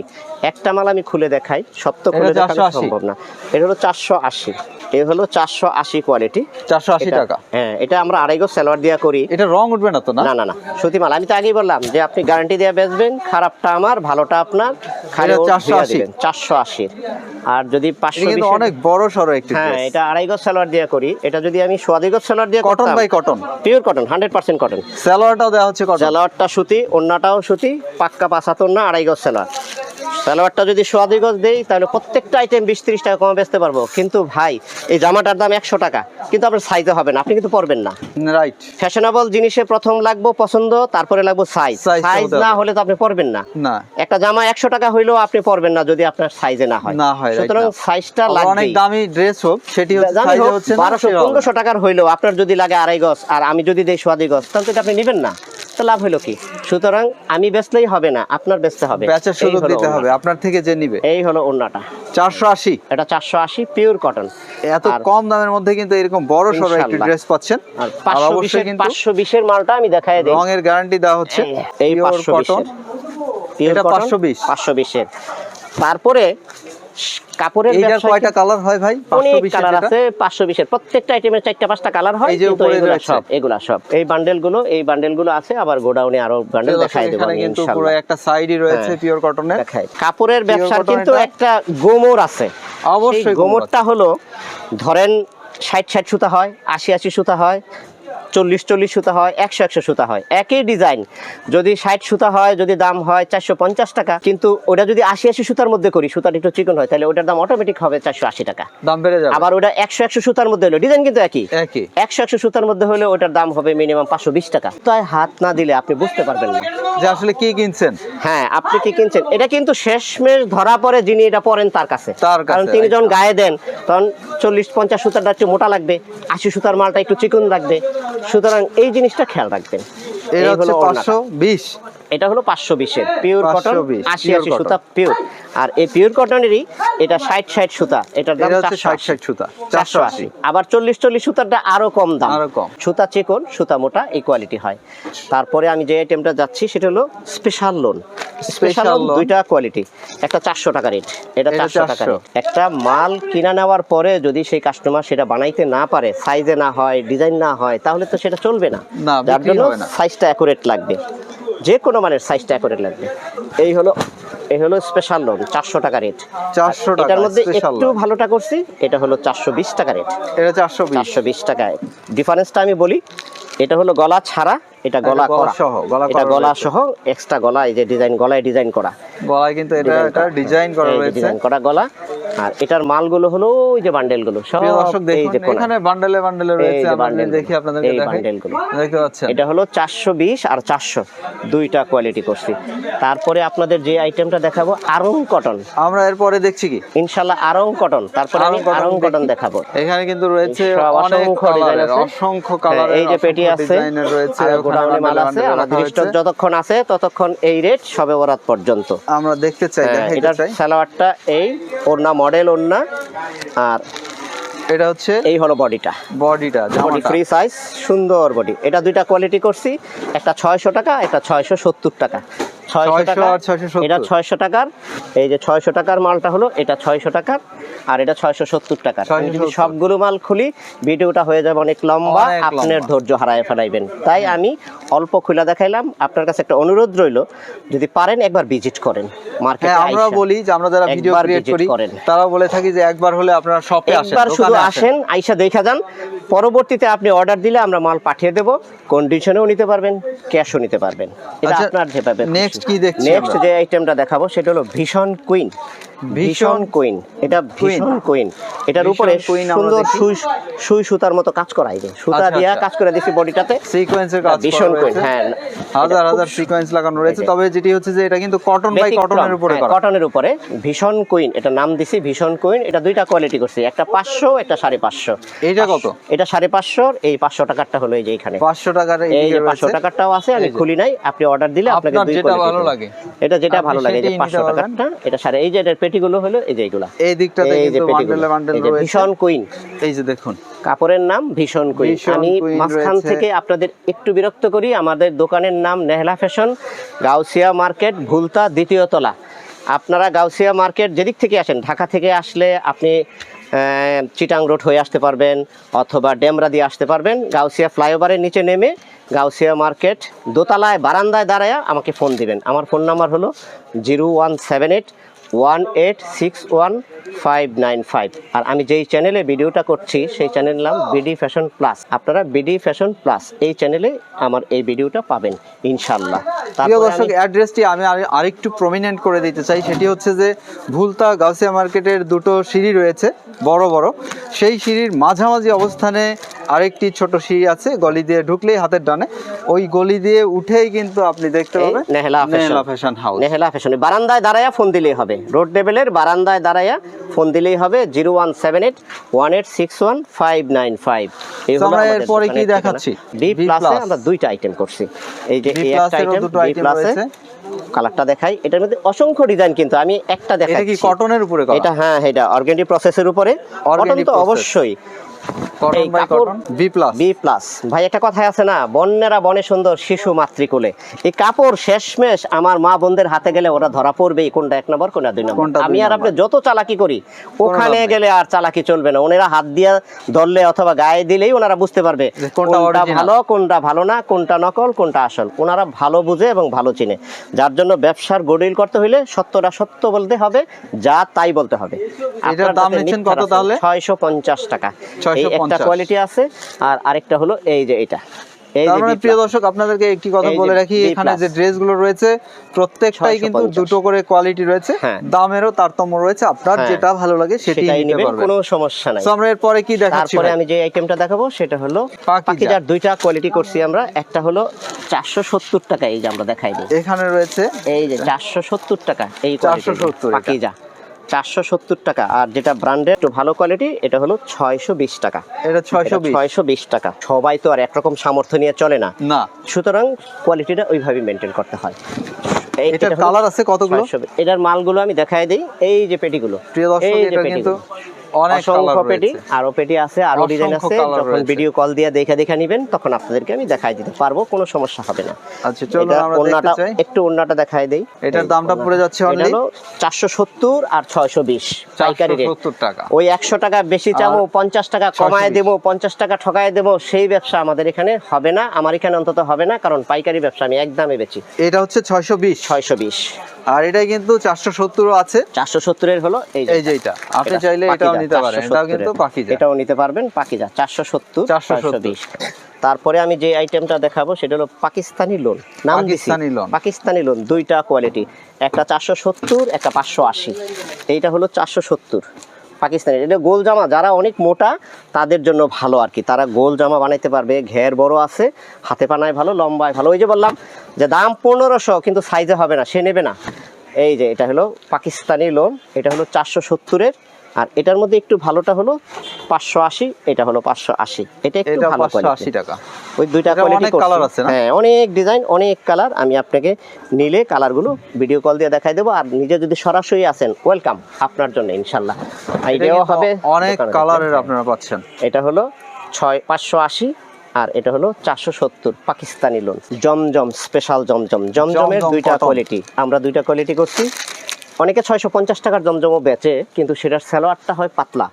S1: একটা মাল আমি খুলে দেখাই সত্য
S2: এটা
S1: খুলে দেখানো সম্ভব না। এটা হলো চারশো আশি। এ হলো চারশো আশি কোয়ালিটি
S2: চারশো আশি টাকা।
S1: হ্যাঁ এটা আমরা আড়াই গজ সালোয়ার দিয়া করি।
S2: এটা রং উঠবে না তো না?
S1: না না না সুতি মাল। আমি তো আগেই বললাম যে আপনি গ্যারান্টি দিয়ে বেচবেন খারাপটা আমার ভালোটা আপনার। খালি
S2: এটা 480
S1: চারশো আশি। আর যদি পাঁচশো
S2: অনেক বড় সড়ো একটি
S1: হ্যাঁ এটা আড়াই গজ সালোয়ার দিয়ে করি। এটা যদি আমি সোয়াদি গজ সালোয়ার দিয়ে
S2: cotton by cotton
S1: pure cotton hundred percent cotton
S2: সালোয়ারটাও দেওয়া হচ্ছে কটন
S1: সালোয়ারটা সুতি ওন্নাটাও সুতি পাক্কা পাঁচাত না আড়াই গজ সালোয়ার সালোয়ারটা যদি সোয়াদি গজ দেই তাহলে প্রত্যেকটা আইটেম বিশ তিরিশ টাকা কমে বেচতে পারব। কিন্তু ভাই এই জামাটার দাম একশো টাকা। কিন্তু আপনার সাইজে হবে না আপনি কিন্তু পরবেন না।
S2: রাইট
S1: ফ্যাশনেবল জিনিসে প্রথম লাগবো পছন্দ তারপরে লাগবো সাইজ সাইজ না হলে তো আপনি পরবেন না।
S2: না।
S1: একটা জামা একশো টাকা হইলেও আপনি পরবেন না যদি আপনার সাইজে না হয়।
S2: না হয়,
S1: সুতরাং সাইজটা লাগবে
S2: অনেক দামি ড্রেস হোক সেটি হচ্ছে
S1: বারোশো। পনেরোশো টাকার হইলেও আপনার যদি লাগে আড়াই গজ আর আমি যদি দেই সোয়াদি গজ তাহলে তো আপনি নেবেন না। তো লাভ হইল কি? সুতরাং আমি বেচলেই হবে না আপনার বেচতে হবে।
S2: বেচার সুযোগ দিতে হবে আপনার থেকে যে নিবে।
S1: এই হলো
S2: চারশো আশি।
S1: এটা চারশো আশি পিওর কটন
S2: এত কম দামের মধ্যে কিন্তু এরকম বড় সড়ো একটি। ড্রেস পাচ্ছেন।
S1: আর
S2: আর
S1: পাঁচশো
S2: অবশ্যই
S1: বিশের
S2: কিন্তু
S1: পাঁচশো বিশের মালটা আমি দেখাই দিই।
S2: রঙের গ্যারান্টি দেওয়া হচ্ছে।
S1: এই- এই
S2: Pure
S1: পাঁচশো
S2: cotton।
S1: বিশের
S2: এটা 520
S1: পাঁচশো বিশের। তারপরে কাপড়ের
S2: এইটার কয়টা কালার হয় ভাই? পাঁচশো
S1: অনেক
S2: বিশের
S1: কালার আছে পাঁচশো বিশের। প্রত্যেকটা আইটেমের চারটা পাঁচটা কালার হয়
S2: এই যে
S1: কিন্তু
S2: উপরে
S1: সব। এগুলা সব। এই বান্ডেলগুলো এই বান্ডেলগুলো আছে আবার গোডাউনে আরও বান্ডেল
S2: দর্শক,
S1: দেখাই দেবো আমি
S2: কিন্তু পুরো একটা সাইডই রয়েছে
S1: হ্যাঁ।
S2: পিওর কটনের
S1: দেখাই। কাপড়ের
S2: cotton
S1: কিন্তু একটা গোমর আছে।
S2: অবশ্যই
S1: গোমরটা হলো ধরেন ষাট ষাট সুতা হয় আশি আশি সুতা হয় চল্লিশ চল্লিশ সুতা হয় একশো একশো সুতা হয়। একই ডিজাইন যদি ষাট সুতা হয় যদি দাম হয় চারশো পঞ্চাশ টাকা। কিন্তু ওটা যদি আশি আশি সুতার মধ্যে করি সুতাটা একটু চিকন হয় তাহলে ওটার দাম অটোমেটিক হবে চারশো আশি টাকা।
S2: দাম বেড়ে যাবে।
S1: আবার ওটা একশো একশো সুতার মধ্যে হলো ডিজাইন কিন্তু একই।
S2: একই।
S1: একশো একশো সুতার মধ্যে হলে ওটার দাম হবে মিনিমাম পাঁচশো বিশ টাকা। তাই হাত না দিলে আপনি বুঝতে পারবেন না।
S2: যে আসলে কি কিনছেন?
S1: হ্যাঁ আপনি কি কিনছেন? এটা কিন্তু শেষমেশ ধরা পড়ে যিনি এটা পরেন তার কাছে। কারণ তিনি যখন গায়ে দেন তখন চল্লিশ পঞ্চাশ সুতারটা একটু মোটা লাগবে আশি সুতার মালটা একটু চিকন লাগবে। সুতরাং এই জিনিসটা খেয়াল রাখবেন।
S2: এটা হচ্ছে
S1: হলো এটা পিওর কটন
S2: 520
S1: আশি আশি সুতা পিওর আর এই পিওর কটনেরই এটা সুতা এটার দাম আবার সুতারটা আরও কম দাম।
S2: আরও কম।
S1: সুতা চিকন সুতা মোটা এই কোয়ালিটি হয় তারপরে আমি যে আইটেমটা যাচ্ছি সেটা হলো স্পেশাল লোন স্পেশাল লোন দুইটা কোয়ালিটি একটা চারশো টাকা রেট এটা
S2: এটা
S1: চারশো টাকা
S2: 400
S1: একটা মাল কিনা নেওয়ার পরে যদি সেই কাস্টমার সেটা বানাইতে না পারে সাইজে না হয় ডিজাইন না হয় তাহলে তো সেটা চলবে না। যার জন্য
S2: না।
S1: সাইজটা অ্যাকুরেট লাগবে। যে কোনো মানের সাইজটা অ্যাকুরেট লাগবে। এই হলো এই হলো স্পেশাল লোন চারশো টাকা রেট
S2: 400 টাকা
S1: এটার মধ্যে একটু ভালোটা করছি এটা হলো চারশো বিশ টাকা রেট
S2: এটা চারশো
S1: চারশো বিশ টাকায়। ডিফারেন্সটা আমি বলি এটা হলো গলা ছাড়া এটা গলা করা।
S2: সহ, গলা
S1: এটা গলা সহ এক্সট্রা গলা এই যে ডিজাইন গলায় ডিজাইন করা।
S2: গলায় কিন্তু এটা এটা ডিজাইন করা। রয়েছে।
S1: ডিজাইন করা গলা। আর এটার মালগুলো হলো ওই যে বান্ডেলগুলো সব
S2: দর্শক দেখুন এখানে বান্ডেলে বান্ডেলে রয়েছে আমরা দেখি আপনাদেরকে দেখাই। দেখতে পাচ্ছেন।
S1: এটা হলো চারশো বিশ আর চারশো দুইটা কোয়ালিটি করছি। তারপরে আপনাদের যে আইটেমটা দেখাবো আরং কটন
S2: আমরা এরপরে দেখছি কি?
S1: ইনশাল্লাহ আরং কটন তারপরে আমি
S2: আরং
S1: কটন দেখাবো।
S2: এখানে কিন্তু রয়েছে অনেক
S1: অসংখ্য
S2: কালারের অসংখ্য
S1: হ্যাঁ,
S2: কালারের
S1: এই যে পেটি আছে।
S2: ডিজাইনের রয়েছে
S1: আর মাল আছে আমাদের স্টক যতক্ষণ আছে ততক্ষণ এই রেট সবে বরাত পর্যন্ত।
S2: আমরা দেখতে চাই
S1: হ্যাঁ,
S2: চাই।
S1: সালোয়ারটা এই ওড়না মডেল ওড়না আর
S2: এটা হচ্ছে
S1: এই হলো বডিটা
S2: বডিটা
S1: বডি ফ্রি সাইজ সুন্দর বডি এটা দুইটা কোয়ালিটি করছি একটা ছয়শো টাকা একটা ছয়শো সত্তর টাকা। ছয়শো টাকা এটা ছয়শো টাকার। এই যে ছয়শো টাকার মালটা হলো এটা ছয়শো টাকার আর এটা ছয়শো সত্তর টাকার। যদি সবগুলো মাল খুলি ভিডিওটা হয়ে যাবে অনেক লম্বা আপনার ধৈর্য হারায় ফেলাইবেন। তাই আমি অল্প খুলে দেখাইলাম আপনার কাছে একটা অনুরোধ রইল যদি পারেন একবার ভিজিট করেন মার্কেটে
S2: হ্যাঁ আমরা বলি যে আমরা যারা ভিডিও
S1: একবার
S2: ক্রিয়েট করি
S1: করেন।
S2: তারা বলে থাকি যে একবার হলে আপনারা শপে আসেন
S1: একবার শুধু আসেন আইসা দেখা যান পরবর্তীতে আপনি অর্ডার দিলে আমরা মাল পাঠিয়ে দেব। কন্ডিশনেও নিতে পারবেন ক্যাশও নিতে পারবেন। এটা
S2: আপনার
S1: আপনার যেভাবে
S2: নেক্সট কি দেখছি
S1: নেক্সট যে আইটেমটা দেখাবো সেটা হলো ভীষণ কুইন ভীষণ কুইন এটা ভীষণ কুইন এটার উপরে সুন্দর সুই সুই সুতার মতো কাজ করাই দেয় সুতা
S2: আচ্ছা,
S1: দিয়া
S2: আচ্ছা।
S1: কাজ করে দিছি বডিটাতে।
S2: সিকোয়েন্সের কাজ
S1: ভীষণ কুইন হ্যাঁ।
S2: হাজার হাজার সিকোয়েন্স লাগানো রয়েছে। তবে যেটি হচ্ছে যে এটা কিন্তু কটন বাই কটনের উপরে করা।
S1: কটনের উপরে ভীষণ কুইন এটা নাম দিছি ভীষণ কুইন এটা দুইটা কোয়ালিটি করছি। একটা পাঁচশো একটা সাড়ে পাঁচশো।
S2: এইটা কত?
S1: এটা সাড়ে পাঁচশো। এই পাঁচশো টাকারটা হলো এই যে এখানে।
S2: পাঁচশো টাকার
S1: এই যে পাঁচশো
S2: রয়েছে।
S1: টাকারটাও আছে আমি খুলি নাই। আপনি অর্ডার দিলে আপনাকে দুই
S2: যেটা ভালো লাগে।
S1: এটা যেটা ভালো লাগে এই যে
S2: সেটাই নিতে
S1: পাঁচশো
S2: পারবেন।
S1: টাকারটা এটা সাড়ে এই যে এটার পেটিগুলো হলো এই যে এগুলা।
S2: এই দিকটাতে কিন্তু বান্ডেলে বান্ডেল রয়েছে।
S1: ভীষণ কুইন
S2: এই যে দেখুন।
S1: কাপড়ের নাম ভীষণ কুইন আমি মাঝখান থেকে আপনাদের একটু বিরক্ত করি আমাদের দোকানের নাম নেহলা ফ্যাশন গাউসিয়া মার্কেট ভুলতা দ্বিতীয় তলা। আপনারা গাউসিয়া মার্কেট যেদিক থেকে আসেন ঢাকা থেকে আসলে আপনি চিটাং রোড হয়ে আসতে পারবেন অথবা ডেমরা দিয়ে আসতে পারবেন। গাউসিয়া ফ্লাইওভারের নিচে নেমে গাউসিয়া মার্কেট দোতলায় বারান্দায় দাঁড়ায় আমাকে ফোন দিবেন। আমার ফোন নাম্বার হলো zero one seven eight one eight six one five nine five আর আমি যেই চ্যানেলে ভিডিওটা করছি সেই চ্যানেলের নাম বিডি ফ্যাশন প্লাস আপনারা বিডি ফ্যাশন প্লাস এই চ্যানেলে আমার এই ভিডিওটা পাবেন ইনশাল্লাহ
S2: প্রিয় দর্শক অ্যাড্রেসটি আমি আরেকটু প্রমিনেন্ট করে দিতে চাই। সেটি হচ্ছে যে ভুলতা গাউসিয়া মার্কেটের দুটো সিঁড়ি রয়েছে বড় বড়। সেই সিঁড়ির মাঝামাঝি অবস্থানে আরেকটি ছোট সিঁড়ি আছে গলি দিয়ে ঢুকলেই হাতের ডানে। ওই গলি দিয়ে উঠেই কিন্তু আপনি দেখতে পাবেন
S1: Nehela fashion
S2: house
S1: Nehela fashion বারান্দায় দাঁড়ায়া ফোন দিলেই হবে। রোড লেভেলের বারান্দায় দাঁড়ায়া ফোন দিলেই হবে zero one seven eight one eight six one five nine five.
S2: আমরা এরপরে কি দেখাচ্ছি?
S1: বি প্লাসে আমরা দুইটা আইটেম করছি। এই যে এই একটা আইটেম
S2: দুটো
S1: বি প্লাসে কালারটা দেখাই। এটার মধ্যে অসংখ্য ডিজাইন কিন্তু আমি একটা
S2: এটা
S1: দেখাই
S2: কি কটনের উপরে
S1: এটা হ্যাঁ এটা অর্গানিক প্রসেসের উপরে। কটন তো অবশ্যই।
S2: Cotton by cotton B plus
S1: B plus ভাই একটা কথাই আছে না বন্যেরা বনে সুন্দর শিশু মাতৃকুলে। এই কাপড় শেষমেশ আমার মা বোনদের হাতে গেলে ওরা ধরা পড়বেই কোনটা এক নম্বর কোনটা দুই নম্বর। আমি আর আপনি যত চালাকি করি ওখানে গেলে আর চালাকি চলবে না। ওনারা হাত দিয়ে ধরলে অথবা গায়ে দিলেই ওনারা বুঝতে পারবে
S2: কোনটা
S1: কোনটা ভালো কোনটা ভালো না কোনটা নকল কোনটা আসল। ওনারা ভালো বুঝে এবং ভালো চিনে। যার জন্য ব্যবসার গড়িল করতে হইলে সত্যটা সত্য বলতে হবে যা তাই বলতে হবে।
S2: এটার দাম নিচ্ছেন কত তাহলে?
S1: ছয়শো পঞ্চাশ টাকা। একটা কোয়ালিটি আছে আর আরেকটা হলো এই যে এটা।
S2: তার
S1: যে B
S2: প্রিয় দর্শক আপনাদেরকে একটি কথা বলে রাখি এখানে যে ড্রেসগুলো রয়েছে প্রত্যেকটাই কিন্তু দুটো করে কোয়ালিটি রয়েছে। দামেরও তারতম্য রয়েছে আপনার। যেটা ভালো লাগে সেটাই
S1: সেটাই
S2: নিতে পারবেন।
S1: কোনো সমস্যা নাই।
S2: আমরা এরপরে কি দেখাচ্ছি
S1: তারপরে আমি যে আইটেমটা দেখাবো সেটা হলো পাকিজার দুইটা কোয়ালিটি করছি আমরা। একটা হলো চারশো সত্তর টাকা এই যে আমরা দেখাই দিই।
S2: এখানে রয়েছে
S1: এই যে চারশো সত্তর টাকা এই
S2: 470 এটা।
S1: পাকিজা চারশো সত্তর টাকা। আর যেটা ব্র্যান্ডের একটু ভালো কোয়ালিটি এটা হলো ছয়শো বিশ টাকা।
S2: এটা ছয়শো বিশ।
S1: ছয়শো বিশ টাকা। সবাই তো আর একরকম সামর্থ্য নিয়ে চলে না।
S2: না।
S1: সুতরাং কোয়ালিটিটা ওইভাবে মেনটেন করতে হয়।
S2: এটার কালার আছে কতগুলো?
S1: এটার মালগুলো আমি দেখাই দিই। এই যে পেটিগুলো।
S2: প্রিয় দর্শক এটা কিন্তু
S1: অসংখ্য পেটি আরও পেটি আছে আরও ডিজাইন আছে। যখন ভিডিও কল দিয়ে দেখে দেখে নিবেন তখন আপনাদেরকে আমি দেখাই দিতে পারব কোনো সমস্যা হবে না।
S2: আচ্ছা চলুন আমরা দেখতে চাই।
S1: একটু ওন্নাটা দেখাই দেই।
S2: এটার দামটা পড়ে যাচ্ছে অনলি
S1: হলো চারশো সত্তর আর ছয়শো বিশ পাইকারি রেট
S2: টাকা।
S1: ওই একশো টাকা বেশি চাবো পঞ্চাশ টাকা কমায়
S2: 620
S1: দেবো পঞ্চাশ টাকা ঠকায় দেবো সেই ব্যবসা আমাদের এখানে হবে না। আমার এখানে অন্তত হবে না কারণ পাইকারি ব্যবসা আমি একদমই বেচি।
S2: এটা হচ্ছে ছয়শো বিশ।
S1: ছয়শো বিশ।
S2: আর এটা কিন্তু চারশো সত্তর আছে।
S1: চারশো সত্তরের হলো এই যে
S2: এটা। আপনি চাইলে এটাও নিতে পারেন। এটাও কিন্তু। পাখি
S1: এটাও নিতে পারবেন পাখি যা চারশো সত্তর।
S2: 470
S1: চারশো বিশ। তারপরে আমি যে আইটেমটা দেখাবো সেটা হলো পাকিস্তানি লোন নাম
S2: পাকিস্তানি লোন।
S1: পাকিস্তানি লোন দুইটা কোয়ালিটি একটা চারশো সত্তর একটা পাঁচশো আশি। এইটা হলো চারশো সত্তর। পাকিস্তানি এটা গোল জামা, যারা অনেক মোটা, তাদের জন্য ভালো আর কি। তারা গোল জামা বানাইতে পারবে, ঘের বড় আছে, হাতে পানায় ভালো, লম্বায় ভালো। ওই যে বললাম যে দাম পনেরোশো, কিন্তু সাইজে হবে না, সে নেবে না। এই যে, এটা হলো পাকিস্তানি লোন এটা হলো চারশো সত্তরের আর এটার মধ্যে একটু ভালোটা হলো পাঁচশো আশি এটা হলো পাঁচশো আশি। এটা একটু ভালো
S2: টাকা।
S1: ওই দুইটা কোয়ালিটি
S2: colour আছে?
S1: হ্যাঁ অনেক ডিজাইন অনেক কালার আমি আপনাকে নিলে কালারগুলো ভিডিও কল দিয়ে দেখাই দেবো। আর নিজে যদি সরাসরি আসেন ওয়েলকাম আপনার জন্য ইনশাল্লাহ। আইডিয়াও হবে
S2: অনেক কালারের আপনারা পাচ্ছেন।
S1: এটা হলো ছয় পাঁচশো আশি আর এটা হলো চারশো সত্তর পাকিস্তানি লোন জমজম স্পেশাল জমজম। জমজমের দুইটা কোয়ালিটি আমরা দুইটা কোয়ালিটি করছি। অনেকে ছয়শো পঞ্চাশ টাকার জমজমও বেচে কিন্তু সেটার স্যালোয়ারটা হয় পাতলা।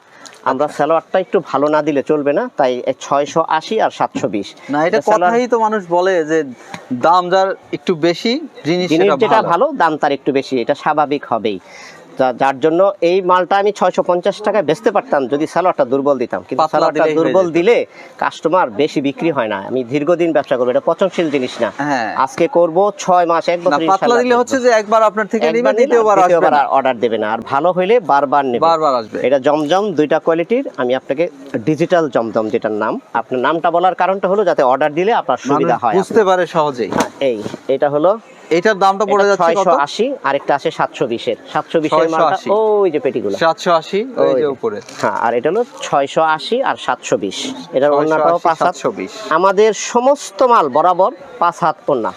S1: আমরা
S2: আচ্ছা।
S1: স্যালোয়ারটা একটু ভালো না দিলে চলবে না তাই ছয়শো আশি আর সাতশো বিশ।
S2: না এটা কথাই তো মানুষ বলে যে দাম যার একটু বেশি জিনিস
S1: যেটা
S2: ভালো
S1: দাম তার একটু বেশি এটা স্বাভাবিক হবেই। যার জন্য এই মালটা আমি ছয়শো পঞ্চাশ টাকায় বেচতে পারতাম যদি স্যালোয়ারটা দুর্বল দিতাম। কিন্তু স্যালোয়ারটা দুর্বল দিলে কাস্টমার বেশি বিক্রি হয় না। আমি দীর্ঘদিন ব্যবসা করব এটা পচনশীল জিনিস না।
S2: হ্যাঁ।
S1: আজকে করব ছয় মাস এক বছর
S2: পাতলা দিলে হচ্ছে যে একবার আপনার থেকে নিবে দ্বিতীয়বার আসবে না।
S1: অর্ডার দেবে না। আর ভালো হইলে বারবার নেবে
S2: বারবার আসবে।
S1: এটা জমজম দুইটা কোয়ালিটির আমি আপনাকে ডিজিটাল জমজম যেটার নাম আপনার নামটা বলার কারণটা হলো যাতে অর্ডার দিলে আপনার সুবিধা হয়
S2: বুঝতে পারে সহজেই।
S1: এই এটা হলো
S2: এটার দামটা পড়ে যাচ্ছে কত?
S1: ছয়শো আশি আরেকটা আছে সাতশো বিশের। সাতশো বিশের
S2: 680
S1: ওই যে পেটিগুলো।
S2: সাতশো আশি ওই
S1: ওই
S2: যে
S1: যে।
S2: উপরে।
S1: হ্যাঁ আর এটা হলো ছয়শো আশি আর সাতশো বিশ। এটার আমাদের সমস্ত মাল বরাবর পাঁচ হাত ওন্না